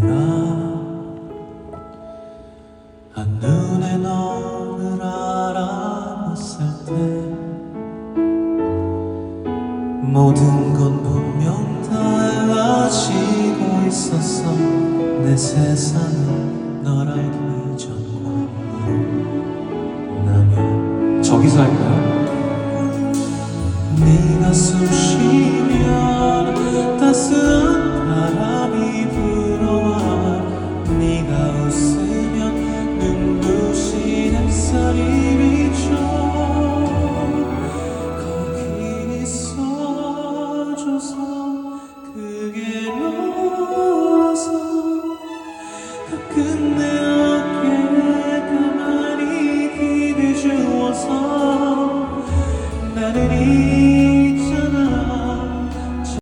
내가 눈에 너를 알아봤을 때 모든 건 분명 달라지고 있었어 내 세상은 널 알기 전과 나면 저기서 할까요? 네가 숨쉬 주어서 나를 이